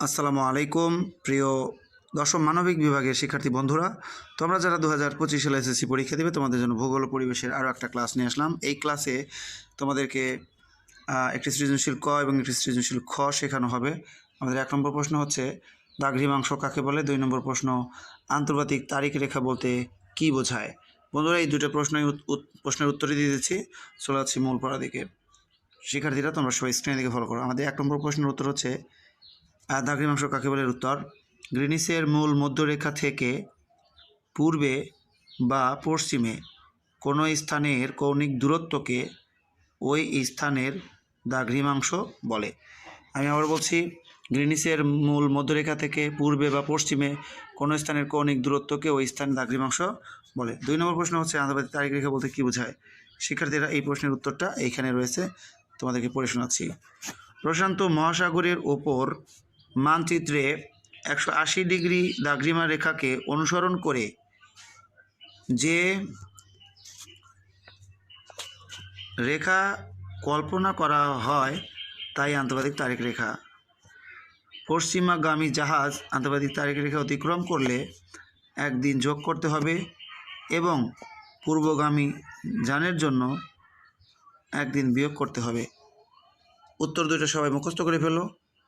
আসসালামু আলাইকুম, প্রিয় দশম মানবিক বিভাগের শিক্ষার্থী বন্ধুরা। তোমরা যারা দু হাজার পঁচিশ সালে এসএসসি পরীক্ষা দেবে, তোমাদের জন্য ভূগোল পরিবেশের আরও একটা ক্লাস নিয়ে আসলাম। এই ক্লাসে তোমাদেরকে একটি সৃজনশীল ক এবং একটি সৃজনশীল খ শেখানো হবে। আমাদের এক নম্বর প্রশ্ন হচ্ছে দাঘ্রিমাংস কাকে বলে? দুই নম্বর প্রশ্ন, আন্তর্জাতিক তারিখ রেখা বলতে কি বোঝায়? বন্ধুরা, এই দুটো উত- প্রশ্নের উত্তরই দিয়ে দিচ্ছি। চলে যাচ্ছি মূল পড়া দিকে। শিক্ষার্থীরা, তোমরা সবাই স্ক্রিনের দিকে ফলো করো। আমাদের এক নম্বর প্রশ্নের উত্তর হচ্ছে দাঘ্রিমাংস কাকে বলে উত্তর? গ্রিনিসের মূল মধ্যরেখা থেকে পূর্বে বা পশ্চিমে কোনো স্থানের কৌণিক দূরত্বকে ওই স্থানের দাঘ্রিমাংশ বলে। আমি আবার বলছি, গ্রিনিসের মূল মধ্যরেখা থেকে পূর্বে বা পশ্চিমে কোনো স্থানের কৌণিক দূরত্বকে ওই স্থানের দাঘ্রিমাংশ বলে। দুই নম্বর প্রশ্ন হচ্ছে আন্তর্জাতিক তারিখ রেখা বলতে কী বোঝায়? শিক্ষার্থীরা এই প্রশ্নের উত্তরটা এইখানে রয়েছে, তোমাদেরকে পড়ে শোনাচ্ছি। প্রশান্ত মহাসাগরের ওপর মানচিত্রে একশো আশি ডিগ্রি দাগ্রিমা রেখাকে অনুসরণ করে যে রেখা কল্পনা করা হয় তাই আন্তর্জাতিক তারিখ রেখা। পশ্চিমাগামী জাহাজ আন্তর্জাতিক তারিখ রেখা অতিক্রম করলে একদিন যোগ করতে হবে এবং পূর্বগামী যানের জন্য একদিন বিয়োগ করতে হবে। উত্তর দুটো সবাই মুখস্থ করে ফেলো।